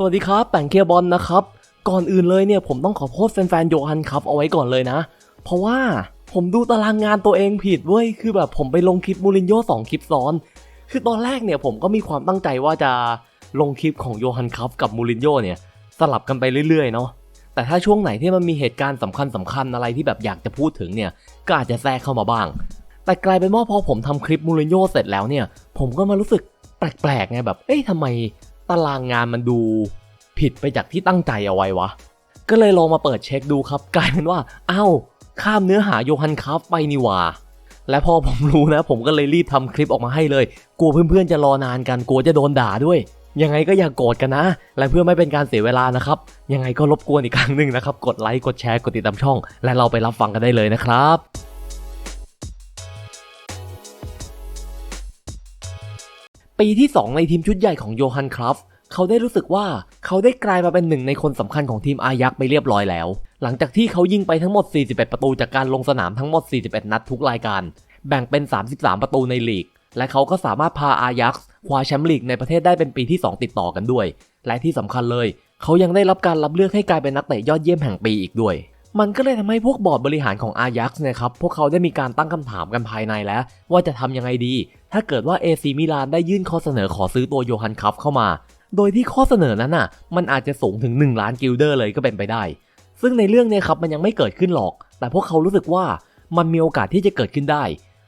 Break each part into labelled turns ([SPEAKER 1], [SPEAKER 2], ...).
[SPEAKER 1] สวัสดีครับแป่งเคียบอลนะครับ ก่อนอื่นเลยเนี่ยผมต้องขอโทษแฟนๆโยฮันครับเอาไว้ก่อนเลยนะ เพราะว่าผมดูตารางงานตัวเองผิดเว้ยคือแบบผมไปลงคลิปมูรินโญ่สองคลิปซ้อน คือตอนแรกเนี่ยผมก็มีความตั้งใจว่าจะลงคลิปของโยฮันครับกับมูรินโญ่เนี่ยสลับกันไปเรื่อยๆเนาะแต่ถ้าช่วงไหนที่มันมีเหตุการณ์สำคัญสคัญๆอะไรที่แบบอยากจะพูดถึงเนี่ยก็อาจจะแทรกเข้ามาบ้าง แต่กลายเป็นว่าพอผมทำคลิปมูรินโญ่เสร็จแล้วเนี่ย ผมก็มารู้สึกแปลกๆไงแบบ เอ๊ะทำไม ตารางงานมันดูผิดไปจากที่ตั้งใจเอาไว้วะ ก็เลยลองมาเปิดเช็คดูครับ กลายเป็นว่าอ้าวข้ามเนื้อหาโยฮันคัฟไปนี่หว่า และพอผมรู้นะ ผมก็เลยรีบทำคลิปออกมาให้เลย กลัวเพื่อนๆจะรอนานกันกลัวจะโดนด่าด้วย ยังไงก็อย่ากโกรธกันนะ และเพื่อไม่เป็นการเสียเวลานะครับ ยังไงก็รบกวนอีกครั้งหนึ่งนะครับ กดไลค์กดแชร์กดติดตามช่อง และเราไปรับฟังกันได้เลยนะครับ ปีที่ 2 ในทีมชุดใหญ่ของโยฮันครัฟเขาได้รู้สึกว่าเขาได้กลายมาเป็นหนึ่งในคนสำคัญของทีมอายักไปเรียบร้อยแล้ว หลังจากที่เขายิงไปทั้งหมด 41 ประตูจากการลงสนามทั้งหมด 41 นัดทุกรายการ แบ่งเป็น 33 ประตูในลีก และเขาก็สามารถพาอายักคว้าแชมป์ลีกในประเทศได้เป็นปีที่ 2 ติดต่อกันด้วย และที่สำคัญเลย เขายังได้รับการรับเลือกให้กลายเป็นนักเตะยอดเยี่ยมแห่งปีอีกด้วย มันก็เลยทำให้พวกบอร์ดบริหารของอายักเนี่ยครับ พวกเขาได้มีการตั้งคำถามกันภายในแล้ว ว่าจะทำยังไงดี ถ้าเกิดว่าเอซีมิลานได้ยื่นข้อเสนอขอซื้อตัวโยฮันคัฟเข้ามา โดยที่ข้อเสนอนั้นน่ะ มันอาจจะสูงถึง 1 ล้านกิลเดอร์เลยก็เป็นไปได้ ซึ่งในเรื่องเนี้ครับมันยังไม่เกิดขึ้นหรอก แต่พวกเขารู้สึกว่ามันมีโอกาสที่จะเกิดขึ้นได้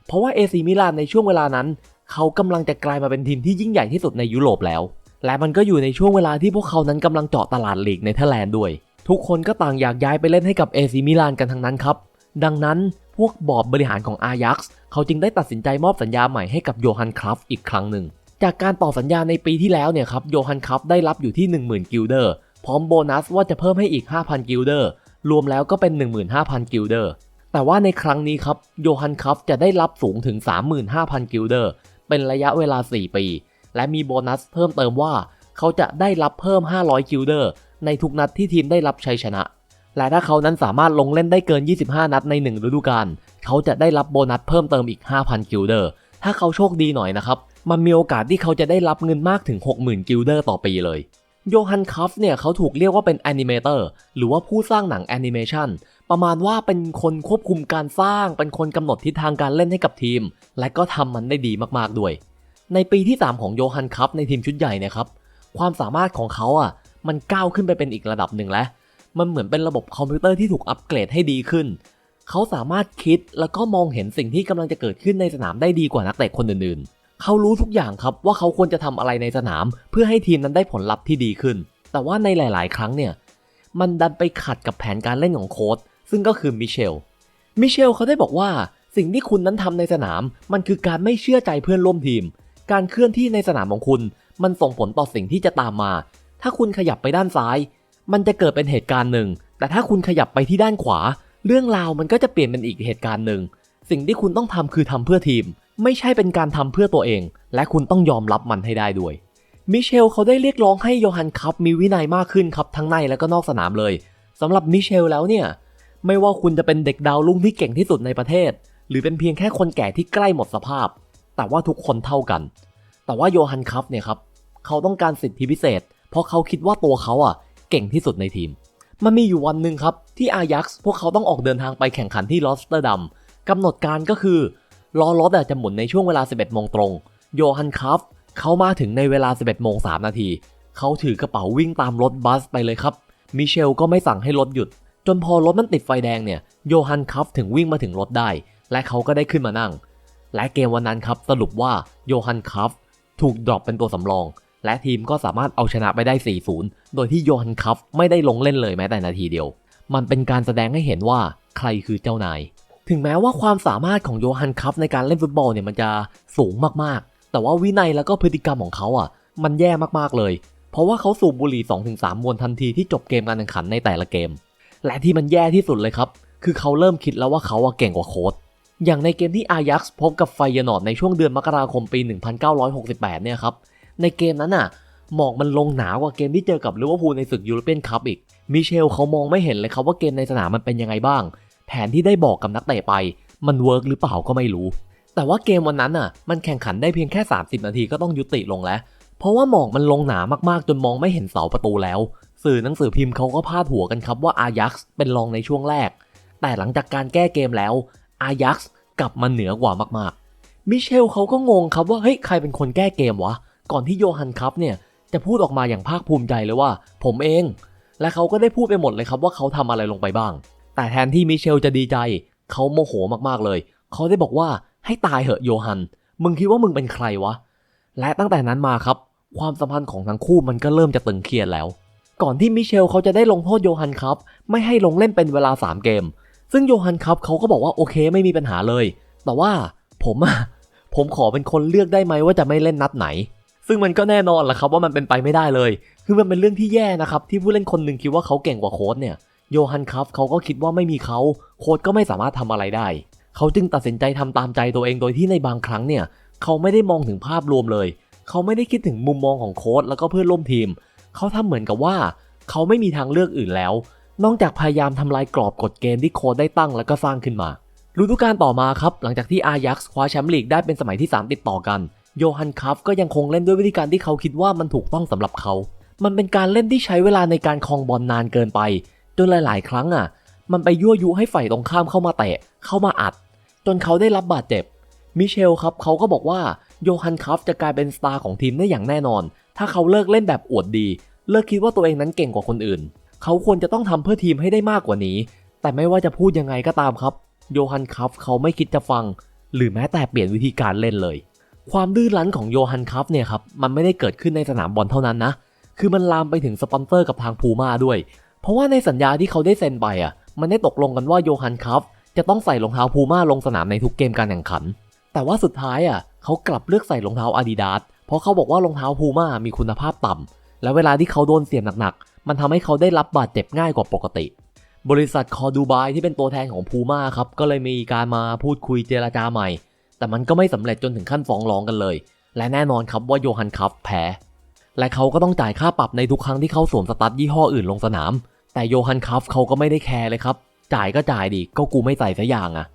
[SPEAKER 1] เพราะว่าเอซีมิลานในช่วงเวลานั้น เขากำลังจะกลายมาเป็นทีมที่ยิ่งใหญ่ที่สุดในยุโรปแล้ว และมันก็อยู่ในช่วงเวลาที่พวกเขานั้นกำลังเจาะตลาดลีกในเธอร์แลนด์ด้วย ทุกคนก็ต่างอยากย้ายไปเล่นให้กับเอซีมิลานกันทั้งนั้นครับ ดังนั้นพวกบอร์ดบริหารของอายักซ์เขาจึงได้ตัดสินใจมอบสัญญาใหม่ให้กับโยฮันครัฟอีกครั้งหนึ่ง จากการต่อสัญญาในปีที่แล้วเนี่ยครับโยฮันครัฟได้รับอยู่ที่ 10,000 กิลเดอร์ พร้อมโบนัสว่าจะเพิ่มให้อีก 5,000 กิลเดอร์ รวมแล้วก็เป็น 15,000 กิลเดอร์ แต่ว่าในครั้งนี้ครับโยฮันครัฟจะได้รับสูงถึง 35,000 กิลเดอร์ เป็นระยะเวลา 4 ปี และมีโบนัสเพิ่มเติมว่า เขาจะได้รับเพิ่ม 500 กิลเดอร์ ในทุกนัดที่ทีมได้รับชัยชนะ และถ้าเขานั้นสามารถลงเล่นได้เกิน 25 นัดใน 1 ฤดูกาลเขาจะได้รับโบนัสเพิ่มเติมอีก 5,000 กิลเดอร์ ถ้าเขาโชคดีหน่อยนะครับ มันมีโอกาสที่เขาจะได้รับเงินมากถึง 60,000 กิลเดอร์ต่อปีเลยโยฮันคัฟเนี่ยเขาถูกเรียกว่าเป็นแอนิเมเตอร์หรือว่าผู้สร้างหนังแอนิเมชันประมาณว่าเป็นคนควบคุมการสร้าง เป็นคนกำหนดทิศทางการเล่นให้กับทีม และก็ทำมันได้ดีมากๆด้วย ในปีที่ 3 ของโยฮันคัฟในทีมชุดใหญ่นะครับ ความสามารถของเขาอะ มันก้าวขึ้นไปเป็นอีกระดับหนึ่งแล้ว มันเหมือนเป็นระบบคอมพิวเตอร์ที่ถูกอัปเกรดให้ดีขึ้น เขาสามารถคิดแล้วก็มองเห็นสิ่งที่กำลังจะเกิดขึ้นในสนามได้ดีกว่านักเตะคนอื่นๆ เขารู้ทุกอย่างครับว่าเขาควรจะทำอะไรในสนาม เพื่อให้ทีมนั้นได้ผลลัพธ์ที่ดีขึ้น แต่ว่าในหลาย ๆ ครั้งเนี่ย มันดันไปขัดกับแผนการเล่นของโค้ชซึ่งก็คือมิเชล มิเชลเขาได้บอกว่าสิ่งที่คุณนั้นทำในสนาม มันคือการไม่เชื่อใจเพื่อนร่วมทีม การเคลื่อนที่ในสนามของคุณ มันส่งผลต่อสิ่งที่จะตามมา ถ้าคุณขยับไปด้านซ้าย มันจะเกิดเป็นเหตุการณ์หนึ่ง แต่ถ้าคุณขยับไปที่ด้านขวา เรื่องราวมันก็จะเปลี่ยนเป็นอีกเหตุการณ์หนึ่ง สิ่งที่คุณต้องทำคือทำเพื่อทีม ไม่ใช่เป็นการทำเพื่อตัวเอง และคุณต้องยอมรับมันให้ได้ด้วย มิเชลเขาได้เรียกร้องให้โยฮันคัพมีวินัยมากขึ้นครับทั้งในและก็นอกสนามเลยสำหรับมิเชลแล้วเนี่ยไม่ว่าคุณจะเป็นเด็กดาวรุ่งที่เก่งที่สุดในประเทศ หรือเป็นเพียงแค่คนแก่ที่ใกล้หมดสภาพ แต่ว่าทุกคนเท่ากัน แต่ว่าโยฮันคัพเนี่ยครับเขาต้องการสิทธิพิเศษ เพราะเขาคิดว่าตัวเขาอะเก่งที่สุดในทีม มันมีอยู่วันหนึ่งครับ ที่อายักซ์พวกเขาต้องออกเดินทางไปแข่งขันที่ลอสเตอร์ดัมกำหนดการก็คือล้อรถจะหมุนในช่วงเวลา 11โมงตรง โยฮันคัฟเขามาถึงในเวลา 11โมง3นาที เขาถือกระเป๋าวิ่งตามรถบัสไปเลยครับ มิเชลก็ไม่สั่งให้รถหยุด จนพอรถมันติดไฟแดงเนี่ย โยฮันคัฟถึงวิ่งมาถึงรถได้ และเขาก็ได้ขึ้นมานั่ง และเกมวันนั้นครับสรุปว่าโยฮันคัฟถูกดรอปเป็นตัวสำรอง และทีมก็สามารถเอาชนะไปได้ 4-0 โดยที่โยฮันคัฟไม่ได้ลงเล่นเลยแม้แต่นาทีเดียว มันเป็นการแสดงให้เห็นว่าใครคือเจ้านาย ถึงแม้ว่าความสามารถของโยฮันคัฟในการเล่นฟุตบอลเนี่ยมันจะสูงมากๆ แต่ว่าวินัยแล้วก็พฤติกรรมของเขาอะ มันแย่มากๆเลย เพราะว่าเขาสูบบุหรี่ 2-3 มวนทันทีที่จบเกมการแข่งขันในแต่ละเกม และที่มันแย่ที่สุดเลยครับ คือเขาเริ่มคิดแล้วว่าเขาอะเก่งกว่าโค้ชอย่างในเกมที่อายักซ์พบกับไฟยนอร์ดในช่วงเดือนมกราคมปี 1968 เนี่ยครับ ในเกมนั้นน่ะหมอกมันลงหนากว่าเกมที่เจอกับลิเวอร์พูลในศึกยูโรเปียนคัพอีก มิเชลเขามองไม่เห็นเลยครับว่าเกมในสนามมันเป็นยังไงบ้าง แผนที่ได้บอกกับนักเตะไป มันเวิร์กหรือเปล่าก็ไม่รู้ แต่ว่าเกมวันนั้นน่ะ มันแข่งขันได้เพียงแค่ 30 นาทีก็ต้องยุติลงแล้ว เพราะว่าหมอกมันลงหนามากๆ จนมองไม่เห็นเสาประตูแล้ว สื่อหนังสือพิมพ์เขาก็พาดหัวกันครับว่าอายักษ์เป็นรองในช่วงแรก แต่หลังจากการแก้เกมแล้วอายักษ์กลับมาเหนือกว่ามากๆ มิเชลเขาก็งงครับว่าเฮ้ยใครเป็นคนแก้เกมวะ ก่อนที่โยฮันครับเนี่ยจะพูดออกมาอย่างภาคภูมิใจเลยว่า ผมเอง และเขาก็ได้พูดไปหมดเลยครับว่าเขาทำอะไรลงไปบ้าง แต่แทนที่มิเชลจะดีใจ เขาโมโหมากๆเลย เขาได้บอกว่าให้ตายเหอะโยฮัน มึงคิดว่ามึงเป็นใครวะ และตั้งแต่นั้นมาครับ ความสัมพันธ์ของทั้งคู่มันก็เริ่มจะตึงเครียดแล้ว ก่อนที่มิเชลเขาจะได้ลงโทษโยฮันครับ ไม่ให้ลงเล่นเป็นเวลา 3 เกม ซึ่งโยฮันครับเขาก็บอกว่าโอเคไม่มีปัญหาเลย แต่ว่าผมอะผมขอเป็นคนเลือกได้ไหมว่าจะไม่เล่นนัดไหน ซึ่งมันก็แน่นอนแหละครับว่ามันเป็นไปไม่ได้เลย คือมันเป็นเรื่องที่แย่นะครับที่ผู้เล่นคนหนึ่งคิดว่าเขาเก่งกว่าโค้ชเนี่ยโยฮันครับเขาก็คิดว่าไม่มีเขาโค้ชก็ไม่สามารถทำอะไรได้ เขาจึงตัดสินใจทำตามใจตัวเองโดยที่ในบางครั้งเนี่ยเขาไม่ได้มองถึงภาพรวมเลย เขาไม่ได้คิดถึงมุมมองของโค้ชแล้วก็เพื่อนร่วมทีม เขาทำเหมือนกับว่า เขาไม่มีทางเลือกอื่นแล้ว นอกจากพยายามทำลายกรอบกฎเกณฑ์ที่โค้ชได้ตั้งแล้วก็สร้างขึ้นมาฤดูกาลต่อมาครับหลังจากที่อายักษ์คว้าแชมป์ลีกได้เป็นสมัยที่ 3 ติดต่อกัน โยฮันคัฟก็ยังคงเล่นด้วยวิธีการที่เขาคิดว่ามันถูกต้องสำหรับเขา มันเป็นการเล่นที่ใช้เวลาในการคลองบอลนานเกินไป จนหลาย ๆ ครั้งอะ มันไปยั่วยุให้ฝ่ายตรงข้ามเข้ามาเตะ เข้ามาอัด จนเขาได้รับบาดเจ็บ มิเชลครับเขาก็บอกว่าโยฮันคัฟจะกลายเป็นสตาร์ของทีมได้อย่างแน่นอน ถ้าเขาเลิกเล่นแบบอวดดี เลิกคิดว่าตัวเองนั้นเก่งกว่าคนอื่น เขาควรจะต้องทำเพื่อทีมให้ได้มากกว่านี้ แต่ไม่ว่าจะพูดยังไงก็ตามครับ โยฮันคัฟเขาไม่คิดจะฟัง หรือแม้แต่เปลี่ยนวิธีการเล่นเลย ความดื้อรั้นของโยฮันคัฟเนี่ยครับมันไม่ได้เกิดขึ้นในสนามบอลเท่านั้นนะ คือมันลามไปถึงสปอนเซอร์กับทางพูม่าด้วย เพราะว่าในสัญญาที่เขาได้เซ็นไปอะ มันได้ตกลงกันว่าโยฮันคัฟจะต้องใส่รองเท้าพูม่าลงสนามในทุกเกมการแข่งขัน แต่ว่าสุดท้ายอะเขากลับเลือกใส่รองเท้าอาดิดาสเพราะเขาบอกว่ารองเท้าพูม่ามีคุณภาพต่ำและเวลาที่เขาโดนเสียบหนักๆ มันทำให้เขาได้รับบาดเจ็บง่ายกว่าปกติ บริษัทคอดูบายที่เป็นตัวแทนของพูม่าครับก็เลยมีการมาพูดคุยเจรจาใหม่ แต่มันก็ไม่สำเร็จจนถึงขั้นฟ้องร้องกันเลย และแน่นอนครับว่าโยฮันคัฟแพ้ และเขาก็ต้องจ่ายค่าปรับในทุกครั้งที่เขาสวมสตั๊ดยี่ห้ออื่นลงสนาม แต่โยฮันคัฟเขาก็ไม่ได้แคร์เลยครับ จ่ายก็จ่ายดิ ก็กูไม่ใส่สัอย่างอะ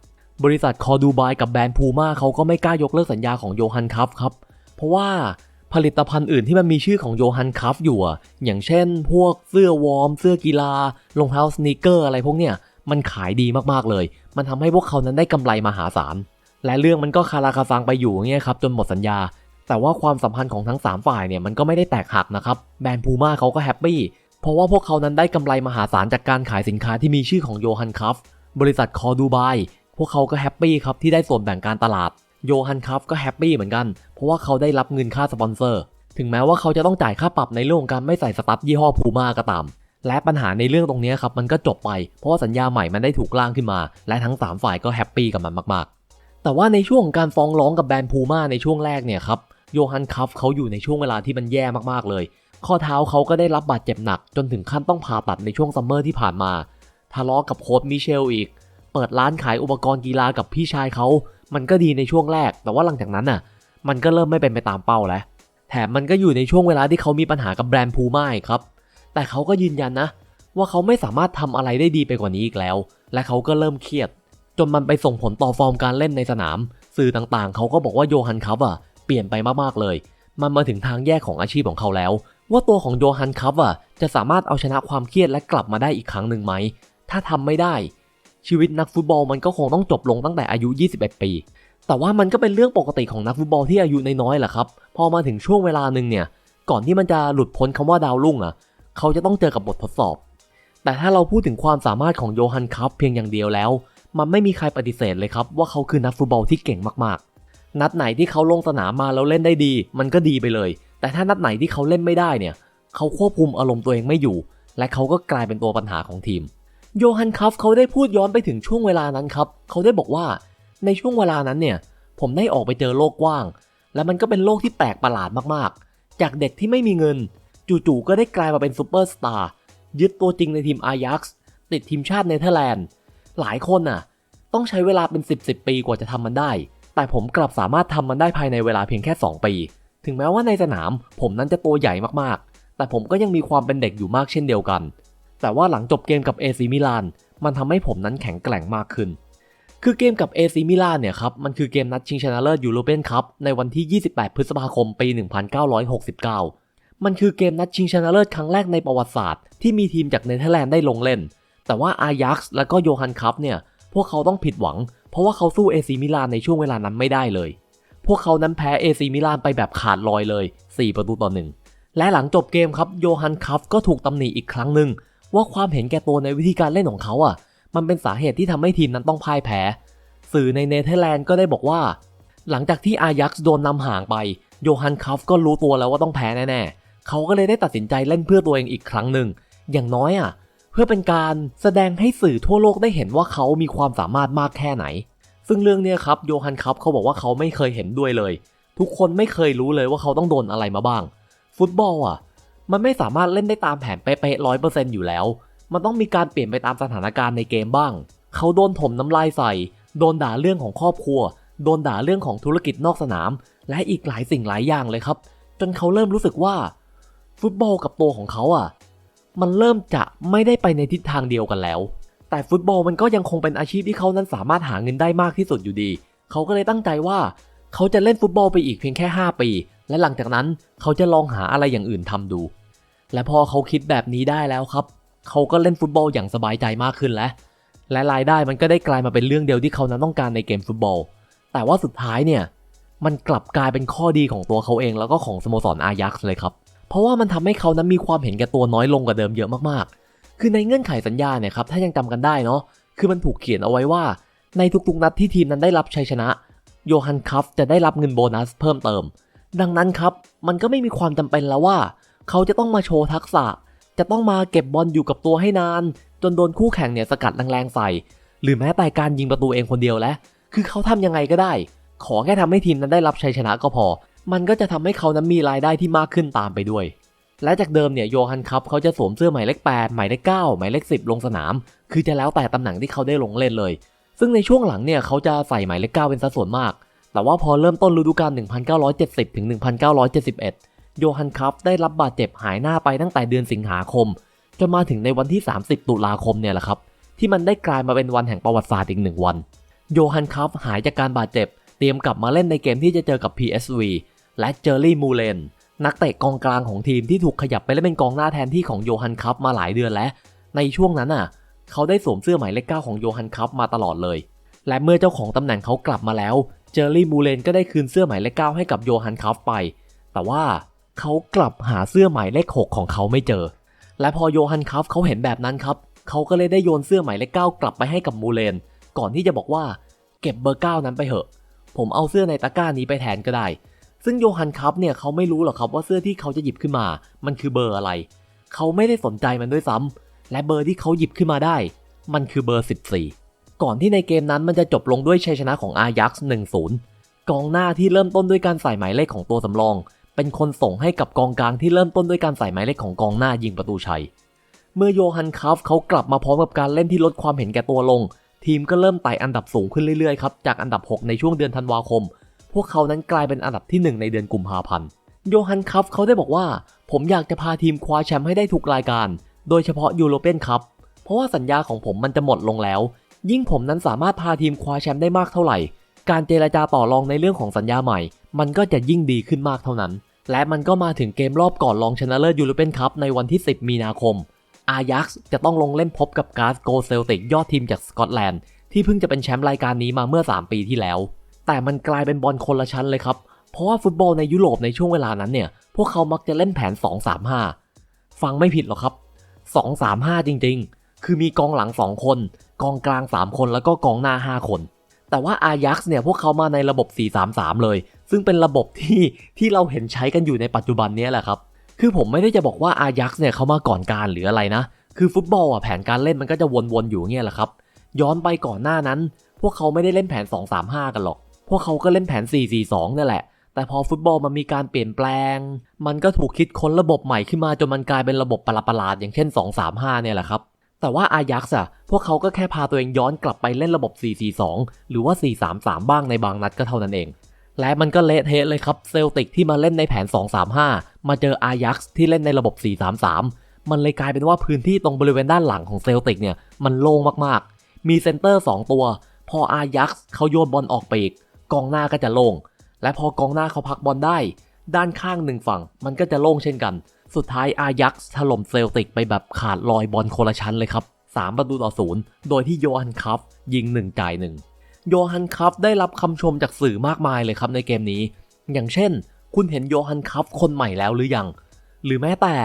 [SPEAKER 1] บริษัทคอดูบายกับแบรนด์พูม่าเขาก็ไม่กล้ายกเลิกสัญญาของโยฮันคัฟครับ เพราะว่าผลิตภัณฑ์อื่นที่มันมีชื่อของโยฮันคัฟอยู่อะอย่างเช่น พวกเสื้อวอร์ม เสื้อกีฬารองเท้าสนีกเกอร์อะไรพวกเนี้ยมันขายดีมากๆเลย มันทำให้พวกเขานั้นได้กำไรมหาศาล และเรื่องมันก็คาราคาซังไปอยู่เงี้ยครับจนหมดสัญญา แต่ว่าความสัมพันธ์ของทั้ง 3 ฝ่ายเนี่ยมันก็ไม่ได้แตกหักนะครับแบรนด์พูม่าเขาก็แฮปปี้เพราะว่าพวกเขานั้นได้กำไรมหาศาลจากการขายสินค้าที่มีชื่อของโยฮันคัฟบริษัทคอดูไบพวกเขาก็แฮปปี้ครับที่ได้ส่วนแบ่งการตลาดโยฮันคัฟก็แฮปปี้เหมือนกัน เพราะว่าเขาได้รับเงินค่าสปอนเซอร์ ถึงแม้ว่าเขาจะต้องจ่ายค่าปรับในเรื่องของการไม่ใส่สตั๊ดยี่ห้อพูม่าก็ตามและปัญหาในเรื่องตรงนี้ครับมันก็จบไป เพราะว่าสัญญาใหม่มันได้ถูกร่างขึ้นมา และทั้ง 3 ฝ่ายก็แฮปปี้กับมันมาก แต่ว่าในช่วงการฟ้องร้องกับแบรนด์พูม่าในช่วงแรกเนี่ยครับโยฮันคัฟเขาอยู่ในช่วงเวลาที่มันแย่มากๆเลย ข้อเท้าเขาก็ได้รับบาดเจ็บหนัก จนถึงขั้นต้องผ่าตัดในช่วงซัมเมอร์ที่ผ่านมา ทะเลาะกับโค้ชมิเชลอีก เปิดร้านขายอุปกรณ์กีฬากับพี่ชายเขา มันก็ดีในช่วงแรก แต่ว่าหลังจากนั้นน่ะ มันก็เริ่มไม่เป็นไปตามเป้าแล้ว แถมมันก็อยู่ในช่วงเวลาที่เขามีปัญหากับแบรนด์พูม่าครับ แต่เขาก็ยืนยันนะ ว่าเขาไม่สามารถทำอะไรได้ดีไปกว่านี้อีกแล้ว และเขาก็เริ่มเครียด จนมันไปส่งผลต่อฟอร์มการเล่นในสนาม สื่อต่างๆ เขาก็บอกว่าโยฮันคัฟอะเปลี่ยนไปมากๆเลย มันมาถึงทางแยกของอาชีพของเขาแล้ว ว่าตัวของโยฮันคัฟอะจะสามารถเอาชนะความเครียดและกลับมาได้อีกครั้งหนึ่งไหม ถ้าทำไม่ได้ ชีวิตนักฟุตบอลมันก็คงต้องจบลงตั้งแต่อายุ 21 ปี แต่ว่ามันก็เป็นเรื่องปกติของนักฟุตบอลที่อายุน้อยๆแหละครับ พอมาถึงช่วงเวลาหนึ่งเนี่ย ก่อนที่มันจะหลุดพ้นคำว่าดาวรุ่งอะ เขาจะต้องเจอกับบททดสอบ แต่ถ้าเราพูดถึงความสามารถของโยฮันคัฟเพียงอย่างเดียวแล้ว มันไม่มีใครปฏิเสธเลยครับว่าเขาคือนักฟุตบอลที่เก่งมากๆ นัดไหนที่เขาลงสนามมาแล้วเล่นได้ดี มันก็ดีไปเลย แต่ถ้านัดไหนที่เขาเล่นไม่ได้เนี่ยเขาควบคุมอารมณ์ตัวเองไม่อยู่ และเขาก็กลายเป็นตัวปัญหาของทีม โยฮันคัฟเขาได้พูดย้อนไปถึงช่วงเวลานั้นครับเขาได้บอกว่าในช่วงเวลานั้นเนี่ยผมได้ออกไปเจอโลกกว้าง และมันก็เป็นโลกที่แปลกประหลาดมากๆ จากเด็กที่ไม่มีเงิน จู่ๆก็ได้กลายมาเป็นซูเปอร์สตาร์ยึดตัวจริงในทีมอายักซ์ติดทีมชาติเนเธอร์แลนด์ หลายคนน่ะ ต้องใช้เวลาเป็น 10บสปีกว่าจะทำมันได้ แต่ผมกลับสามารถทำมันได้ภายในเวลาเพียงแค่ 2 ปี ถึงแม้ว่าในสนามผมนั้นจะตัวใหญ่มากๆ แต่ผมก็ยังมีความเป็นเด็กอยู่มากเช่นเดียวกัน แต่ว่าหลังจบเกมกับเอซีมิลานมันทำให้ผมนั้นแข็งแกร่งมากขึ้น คือเกมกับเอซิมิลานเนี่ยครับ มันคือเกมนัดชิงชนะเลิศยูโรเปียนคัพในวันที่ 28 พฤษภาคม ปี 1969 มันคือเกมนัดชิงชนะเลิศครั้งแรกในประวัติศาสตร์ที่มีทีมจากเนเธอร์แลนด์ได้ลงเล่น แต่ว่าอายักซ์และก็โยฮันคัพเนี่ย พวกเขาต้องผิดหวัง เพราะว่าเขาสู้เอซิมิลานในช่วงเวลานั้นไม่ได้เลย พวกเขานั้นแพ้เอซิมิลานไปแบบขาดลอยเลย 4 ประตูต่อหนึ่งและหลังจบเกมครับโยฮันคัฟก็ถูกตำหนิอีกครั้งหนึ่งว่าความเห็นแก่ตัวในวิธีการเล่นของเขาอะ มันเป็นสาเหตุที่ทำให้ทีมนั้นต้องพ่ายแพ้ สื่อในเนเธอร์แลนด์ก็ได้บอกว่า หลังจากที่อายักซ์โดนนำห่างไปโยฮันคัฟก็รู้ตัวแล้วว่าต้องแพ้แน่ๆ เขาก็เลยได้ตัดสินใจเล่นเพื่อตัวเองอีกครั้งหนึ่ง อย่างน้อยอะ พื่อเป็นการแสดงให้สื่อทั่วโลกได้เห็นว่าเขามีความสามารถมากแค่ไหน ซึ่งเรื่องเนี้ยครับโยฮันคัฟเขาบอกว่าเขาไม่เคยเห็นด้วยเลย ทุกคนไม่เคยรู้เลยว่าเขาต้องโดนอะไรมาบ้าง ฟุตบอลอะ มันไม่สามารถเล่นได้ตามแผนเป๊ะๆร้อยเปอร์เซ็นต์อยู่แล้ว มันต้องมีการเปลี่ยนไปตามสถานการณ์ในเกมบ้าง เขาโดนถมน้ำลายใส่ โดนด่าเรื่องของครอบครัว โดนด่าเรื่องของธุรกิจนอกสนาม และอีกหลายสิ่งหลายอย่างเลยครับ จนเขาเริ่มรู้สึกว่า ฟุตบอลกับตัวของเขาอะ มันเริ่มจะไม่ได้ไปในทิศทางเดียวกันแล้ว แต่ฟุตบอลมันก็ยังคงเป็นอาชีพที่เขานั้นสามารถหาเงินได้มากที่สุดอยู่ดี เขาก็เลยตั้งใจว่า เขาจะเล่นฟุตบอลไปอีกเพียงแค่ 5 ปี และหลังจากนั้นเขาจะลองหาอะไรอย่างอื่นทำดู และพอเขาคิดแบบนี้ได้แล้วครับ เขาก็เล่นฟุตบอลอย่างสบายใจมากขึ้นแล้ว และรายได้มันก็ได้กลายมาเป็นเรื่องเดียวที่เขานั้นต้องการในเกมฟุตบอล แต่ว่าสุดท้ายเนี่ยมันกลับกลายเป็นข้อดีของตัวเขาเองแล้วก็ของสโมสรอายักษ์เลยครับ เพราะว่ามันทำให้เขานั้นมีความเห็นแก่ตัวน้อยลงกว่าเดิมเยอะมากๆ คือในเงื่อนไขสัญญาเนี่ยครับถ้ายังจำกันได้เนาะคือมันถูกเขียนเอาไว้ว่า ในทุกๆนัดที่ทีมนั้นได้รับชัยชนะ โยฮันคัฟจะได้รับเงินโบนัสเพิ่มเติม ดังนั้นครับมันก็ไม่มีความจำเป็นแล้วว่า เขาจะต้องมาโชว์ทักษะ จะต้องมาเก็บบอลอยู่กับตัวให้นาน จนโดนคู่แข่งเนี่ยสกัดแรงๆใส่ หรือแม้แต่การยิงประตูเองคนเดียวและ คือเขาทำยังไงก็ได้ ขอแค่ทำให้ทีมนั้นได้รับชัยชนะก็พอ มันก็จะทำให้เขานั้นมีรายได้ที่มากขึ้นตามไปด้วย และจากเดิมเนี่ยโยฮันคัพเขาจะสวมเสื้อหมายเลข8หมายเลข9หมายเลข10 ลงสนาม คือจะแล้วแต่ตำแหน่งที่เขาได้ลงเล่นเลย ซึ่งในช่วงหลังเนี่ยเขาจะใส่หมายเลข9เป็นสัดส่วนมาก แต่ว่าพอเริ่มต้นฤดูกาล 1970 ถึง 1971 โยฮันคัพได้รับบาดเจ็บหายหน้าไปตั้งแต่เดือนสิงหาคมจนมาถึงในวันที่ 30 ตุลาคมเนี่ยแหละครับ ที่มันได้กลายมาเป็นวันแห่งประวัติศาสตร์อีกหนึ่งวัน โยฮันคัพหายจากการบาดเจ็บ เตรียมกลับมาเล่นในเกมที่จะเจอกับ PSV และเจอร์รี่มูเลน นักเตะกองกลางของทีมที่ถูกขยับไปเล่นเป็นกองหน้าแทนที่ของโยฮันคัพมาหลายเดือนแล้ว ในช่วงนั้นน่ะ เขาได้สวมเสื้อหมายเลขเก้าของโยฮันคัพมาตลอดเลย และเมื่อเจ้าของตำแหน่งเขากลับมาแล้ว เจอร์รี่มูเลนก็ได้คืนเสื้อหมายเลขเก้าให้กับโยฮันคัฟไป แต่ว่าเขากลับหาเสื้อหมายเลขหกของเขาไม่เจอ และพอโยฮันคัฟเขาเห็นแบบนั้นครับเขาก็เลยได้โยนเสื้อหมายเลขเก้ากลับไปให้กับมูเลน ก่อนที่จะบอกว่า เก็บเบอร์เก้านั้นไปเถอะ ผมเอาเสื้อในตะกร้านี้ไปแทนก็ได้ ซึ่งโยฮันคัฟเนี่ยเขาไม่รู้หรอกครับว่าเสื้อที่เขาจะหยิบขึ้นมา มันคือเบอร์อะไร เขาไม่ได้สนใจมันด้วยซ้ำและเบอร์ที่เขาหยิบขึ้นมาได้ มันคือเบอร์ 14 ก่อนที่ในเกมนั้นมันจะจบลงด้วยชัยชนะของอายักษ์1-0กองหน้าที่เริ่มต้นด้วยการใส่หมายเลขของตัวสำรอง เป็นคนส่งให้กับกองกลางที่เริ่มต้นด้วยการใส่หมายเลขของกองหน้ายิงประตูชัย เมื่อโยฮันคัฟเขากลับมาพร้อมกับการเล่นที่ลดความเห็นแก่ตัวลง ทีมก็เริ่มไต่อันดับสูงขึ้นเรื่อยๆครับจากอันดับ 6 ในช่วงเดือนธันวาคม พวกเขานั้นกลายเป็นอันดับที่ 1 ในเดือนกุมภาพันธ์โยฮันคัฟเขาได้บอกว่า ผมอยากจะพาทีมคว้าแชมป์ให้ได้ทุกรายการ โดยเฉพาะยูโรเปียนคัพเพราะว่าสัญญาของผมมันจะหมดลงแล้ว ยิ่งผมนั้นสามารถพาทีมคว้าแชมป์ได้มากเท่าไหร่ การเจรจาต่อรองในเรื่องของสัญญาใหม่ มันก็จะยิ่งดีขึ้นมากเท่านั้น และมันก็มาถึงเกมรอบก่อนรองชนะเลิศยูโรเปียนคัพในวันที่ 10 มีนาคมอายักซ์จะต้องลงเล่นพบกับกาสโกเซลติกยอดทีมจากสกอตแลนด์ที่เพิ่งจะเป็นแชมป์รายการนี้มาเมื่อ 3 ปีที่แล้ว แต่มันกลายเป็นบอลคนละชั้นเลยครับ เพราะว่าฟุตบอลในยุโรปในช่วงเวลานั้นเนี่ย พวกเขามักจะเล่นแผน 2-3-5 ฟังไม่ผิดหรอกครับ 2-3-5 จริง ๆ คือมีกองหลัง 2 คน กองกลาง 3 คนแล้วก็กองหน้า 5 คน แต่ว่าอายักซ์เนี่ยพวกเขามาในระบบ 4-3-3 เลย ซึ่งเป็นระบบที่ที่เราเห็นใช้กันอยู่ในปัจจุบันนี้แหละครับ คือผมไม่ได้จะบอกว่าอายักซ์เนี่ยเขามาก่อนการหรืออะไรนะ คือฟุตบอลอะแผนการเล่นมันก็จะวนๆอยู่เงี้ยแหละครับ ย้อนไปก่อนหน้านั้น พวกเขาไม่ได้เล่นแผน 2-3-5 กันหรอก พวกเขาก็เล่นแผน 4-4-2 นี่แหละ แต่พอฟุตบอลมันมีการเปลี่ยนแปลง มันก็ถูกคิดค้นระบบใหม่ขึ้นมาจนมันกลายเป็นระบบประหลาดๆอย่างเช่น 2-3-5 เนี่ยแหละครับ แต่ว่าอายักษ์อะพวกเขาก็แค่พาตัวเองย้อนกลับไปเล่นระบบ 4-4-2 หรือว่า 4-3-3 บ้างในบางนัดก็เท่านั้นเอง และมันก็เละเทะเลยครับเซลติกที่มาเล่นในแผน 2-3-5 มาเจออายักษ์ที่เล่นในระบบ 4-3-3มันเลยกลายเป็นว่าพื้นที่ตรงบริเวณด้านหลังของเซลติกเนี่ย มันโล่งมากๆ มีเซนเตอร์ 2 ตัว พออายักษ์เขาโยนบอลออกปีก กองหน้าก็จะโล่ง และพอกองหน้าเขาพักบอลได้ ด้านข้างหนึ่งฝั่งมันก็จะโล่งเช่นกัน สุดท้ายอายักษ์ถล่มเซลติกไปแบบขาดลอยบอลโคละชั้นเลยครับ 3 ประตูต่อศูนย์โดยที่โยฮันคัฟยิง 1 จ่าย 1 โยฮันคัฟได้รับคำชมจากสื่อมากมายเลยครับในเกมนี้ อย่างเช่น คุณเห็นโยฮันคัฟคนใหม่แล้วหรือยัง หรือแม้แต่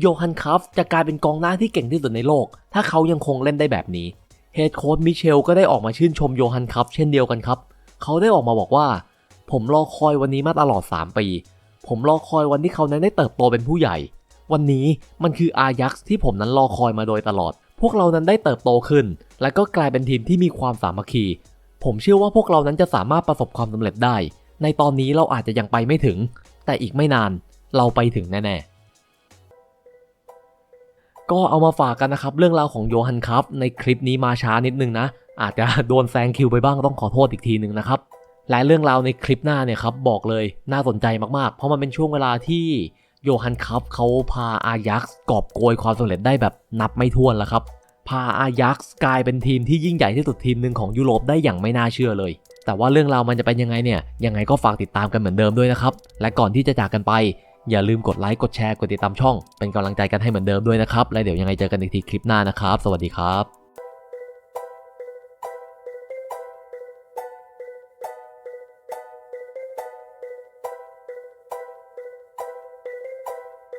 [SPEAKER 1] โยฮันคัฟจะกลายเป็นกองหน้าที่เก่งที่สุดในโลก ถ้าเขายังคงเล่นได้แบบนี้ เฮดโค้ชมิเชลก็ได้ออกมาชื่นชมโยฮันคัฟเช่นเดียวกันครับ เขาได้ออกมาบอกว่า ผมรอคอยวันนี้มาตลอด 3 ปี ผมรอคอยวันที่เขานั้นได้เติบโตเป็นผู้ใหญ่ วันนี้มันคืออายักษ์ที่ผมนั้นรอคอยมาโดยตลอด พวกเรานั้นได้เติบโตขึ้น และก็กลายเป็นทีมที่มีความสามัคคี ผมเชื่อว่าพวกเรานั้นจะสามารถประสบความสำเร็จได้ ในตอนนี้เราอาจจะยังไปไม่ถึง แต่อีกไม่นานเราไปถึงแน่ๆ ก็เอามาฝากกันนะครับ เรื่องราวของโยฮันครับในคลิปนี้มาช้านิดนึงนะ อาจจะโดนแซงคิวไปบ้างต้องขอโทษอีกทีหนึ่งนะครับและเรื่องราวในคลิปหน้าเนี่ยครับบอกเลยน่าสนใจมากๆ เพราะมันเป็นช่วงเวลาที่โยฮันคัพเขาพาอายักษ์กอบโกยความสำเร็จได้แบบนับไม่ถ้วนแล้วครับ พาอายักษ์กลายเป็นทีมที่ยิ่งใหญ่ที่สุดทีมหนึ่งของยุโรปได้อย่างไม่น่าเชื่อเลย แต่ว่าเรื่องราวมันจะเป็นยังไงเนี่ยยังไงก็ฝากติดตามกันเหมือนเดิมด้วยนะครับ และก่อนที่จะจากกันไป อย่าลืมกดไลค์กดแชร์กดติดตามช่อง เป็นกำลังใจกันให้เหมือนเดิมด้วยนะครับและเดี๋ยวยังไงเจอกันอีกทีคลิปหน้านะครับ สวัสดีครับ